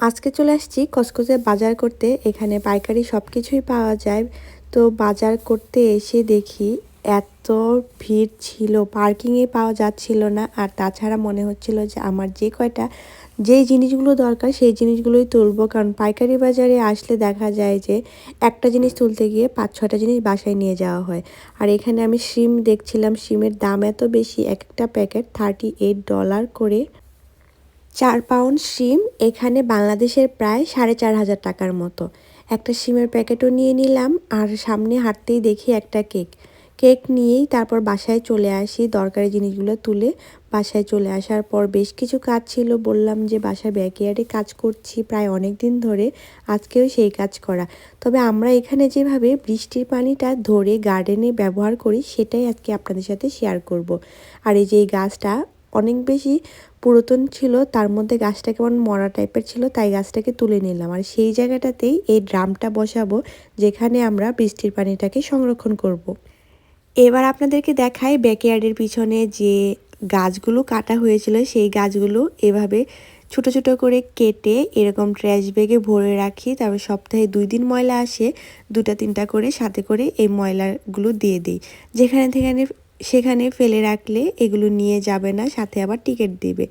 আজকে চলে আসছি কসকসে বাজার করতে। এখানে পাইকারি সব কিছুই পাওয়া যায়। তো বাজার করতে এসে দেখি এত ভিড় ছিল পার্কিংয়ে পাওয়া যাচ্ছিল না। আর তাছাড়া মনে হচ্ছিল যে আমার যে কয়টা, যেই জিনিসগুলো দরকার সেই জিনিসগুলোই তুলবো। কারণ পাইকারি বাজারে আসলে দেখা যায় যে একটা জিনিস তুলতে গিয়ে পাঁচ ছটা জিনিস বাসায় নিয়ে যাওয়া হয়। আর এখানে আমি সিম দেখছিলাম, সিমের দাম এত বেশি, এক একটা প্যাকেট থার্টি এইট ডলার করে চার পাউন্ড শিম এখানে বাংলাদেশের প্রায় সাড়ে চার হাজার টাকার মতো। একটা শিমের প্যাকেটও নিয়ে নিলাম আর সামনে হাঁটতেই দেখি একটা কেক। কেক নিয়েই তারপর বাসায় চলে আসি। দরকারি জিনিসগুলো তুলে বাসায় চলে আসার পর বেশ কিছু কাজ ছিল। বললাম যে বাসার ব্যাকয়ার্ডে কাজ করছি প্রায় অনেক দিন ধরে। আজকেও সেই কাজ করা। তবে আমরা এখানে যেভাবে বৃষ্টির পানিটা ধরে গার্ডেনে ব্যবহার করি, সেটাই আজকে আপনাদের সাথে শেয়ার করব। আর এই যে এই গাছটা অনেক বেশি পুরাতন ছিল, তার মধ্যে গাছটা কেমন মরা টাইপের ছিল, তাই গাছটাকে তুলে নিলাম। আর সেই জায়গাটাতেই এই ড্রামটা বসাবো, যেখানে আমরা বৃষ্টির পানিটাকে সংরক্ষণ করব। এবার আপনাদেরকে দেখাই ব্যাকয়ার্ডের পিছনে যে গাছগুলো কাটা হয়েছিল, সেই গাছগুলো এভাবে ছোট ছোট করে কেটে এরকম ট্র্যাশ ব্যাগে ভরে রাখি। তারপর সপ্তাহে দুই দিন ময়লা আসে, দুটা তিনটা করে, সাথে করে এই ময়লাগুলো দিয়ে দিই। যেখানে থেকে সেখানে ফেলে রাখলে এগুলো নিয়ে যাবে না, সাথে আবার টিকিট দিবে।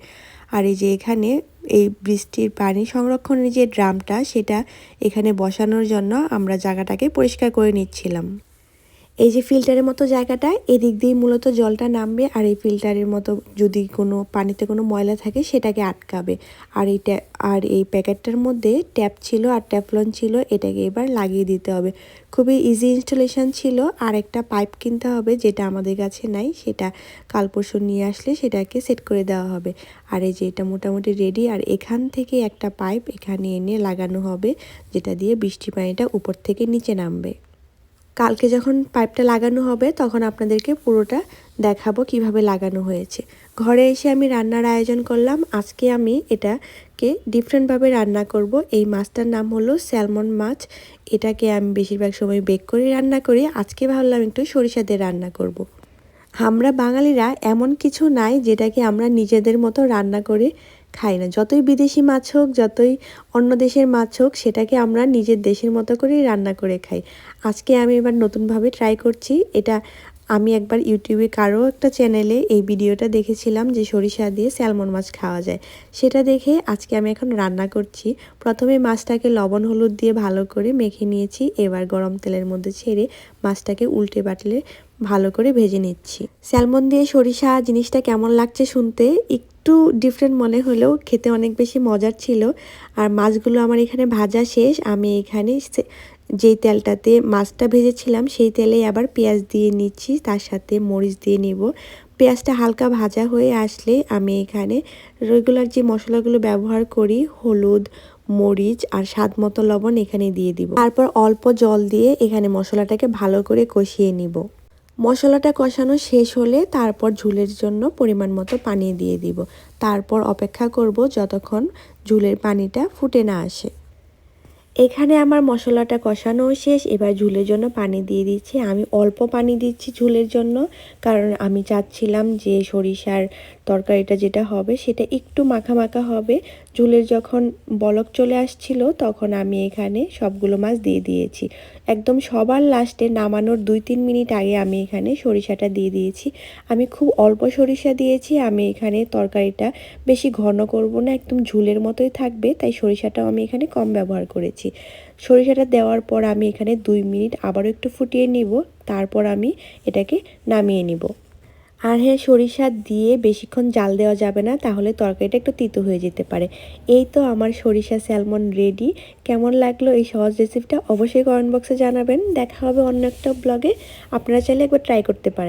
আর এই যে এখানে এই বৃষ্টির পানি সংরক্ষণের যে ড্রামটা, সেটা এখানে বসানোর জন্য আমরা জায়গাটাকে পরিষ্কার করে নিচ্ছিলাম। এই যে ফিল্টারের মতো জায়গাটা, এদিক দিয়ে মূলত জলটা নামবে আর এই ফিল্টারের মতো যদি কোনো পানিতে কোনো ময়লা থাকে, সেটাকে আটকাবে। আর এই আর এই প্যাকেটটার মধ্যে ট্যাপ ছিল আর ট্যাপলন ছিল, এটাকে এবার লাগিয়ে দিতে হবে। খুবই ইজি ইনস্টলেশন ছিল। আর একটা পাইপ কিনতে হবে যেটা আমাদের কাছে নাই, সেটা কাল পরশু নিয়ে আসলে সেটাকে সেট করে দেওয়া হবে। আর এই যে এটা মোটামুটি রেডি আর এখান থেকে একটা পাইপ এখানে এনে লাগানো হবে, যেটা দিয়ে বৃষ্টি পানিটা উপর থেকে নিচে নামবে। কালকে যখন পাইপটা লাগানো হবে, তখন আপনাদেরকে পুরোটা দেখাবো কীভাবে লাগানো হয়েছে। ঘরে এসে আমি রান্নার আয়োজন করলাম। আজকে আমি এটাকে ডিফারেন্টভাবে রান্না করব। এই মাছটার নাম হলো স্যালমন মাছ। এটাকে আমি বেশিরভাগ সময় বেক করে, রান্না করি। আজকে ভাবলাম একটু সরিষা দিয়ে রান্না করব। আমরা বাঙালিরা এমন কিছু নাই যেটাকে আমরা নিজেদের মতো রান্না করে খাই না। যতই বিদেশি মাছ হোক, যতই অন্য দেশের মাছ হোক, সেটাকে আমরা নিজের দেশের মতো করেই রান্না করে খাই। আজকে আমি এবার নতুনভাবে ট্রাই করছি। এটা আমি একবার ইউটিউবে কারও একটা চ্যানেলে এই ভিডিওটা দেখেছিলাম যে সরিষা দিয়ে স্যালমন মাছ খাওয়া যায়। সেটা দেখে আজকে আমি এখন রান্না করছি। প্রথমে মাছটাকে লবণ হলুদ দিয়ে ভালো করে মেখে নিয়েছি। এবার গরম তেলের মধ্যে ছেড়ে মাছটাকে উল্টে বাটলে ভালো করে ভেজে নিচ্ছি। স্যালমন দিয়ে সরিষা জিনিসটা কেমন লাগছে শুনতে একটু ডিফারেন্ট মনে হলেও খেতে অনেক বেশি মজার ছিল। আর মাছগুলো আমার এখানে ভাজা শেষ। আমি এখানে যেই তেলটাতে মাছটা ভেজেছিলাম, সেই তেলেই আবার পেঁয়াজ দিয়ে নিচ্ছি, তার সাথে মরিচ দিয়ে নিব। পেঁয়াজটা হালকা ভাজা হয়ে আসলে আমি এখানে রেগুলার যে মশলাগুলো ব্যবহার করি, হলুদ, মরিচ আর স্বাদ মতো লবণ এখানে দিয়ে দিব। তারপর অল্প জল দিয়ে এখানে মশলাটাকে ভালো করে কষিয়ে নিব। মশলাটা কষানো শেষ হলে তারপর ঝুলের জন্য পরিমাণ মতো পানি দিয়ে দিব। তারপর অপেক্ষা করব যতক্ষণ ঝুলের পানিটা ফুটে না আসে। এখানে আমার মশলাটা কষানো শেষ। এবার ঝুলের জন্য পানি দিয়ে দিচ্ছি। আমি অল্প পানি দিচ্ছি ঝুলের জন্য, কারণ আমি চাচ্ছিলাম যে সরিষার তরকারিটা যেটা হবে সেটা একটু মাখা মাখা হবে। ঝুলের যখন বলক চলে আসছিল, তখন আমি এখানে সবগুলো মাছ দিয়ে দিয়েছি। একদম সবার লাস্টে নামানোর দুই তিন মিনিট আগে আমি এখানে সরিষাটা দিয়ে দিয়েছি। আমি খুব অল্প সরিষা দিয়েছি, আমি এখানে তরকারিটা বেশি ঘন করব না, একদম ঝুলের মতোই থাকবে, তাই সরিষাটাও আমি এখানে কম ব্যবহার করেছি। সরিষাটা দেওয়ার পর আমি এখানে দুই মিনিট আবারও একটু ফুটিয়ে নিব, তারপর আমি এটাকে নামিয়ে নিব। আর হ্যাঁ সরিষা দিয়ে বেশিক্ষণ জাল দেওয়া যাবে না, তাহলে তরকারিটা একটু তিতো হয়ে যেতে পারে। এই তো আমার সরিষা স্যালমন রেডি। কেমন লাগল এই সহজ রেসিপিটা অবশ্যই কমেন্ট বক্সে জানাবেন। দেখা হবে অন্য একটা ব্লগে। আপনারা চাইলে একবার ট্রাই করতে পারেন।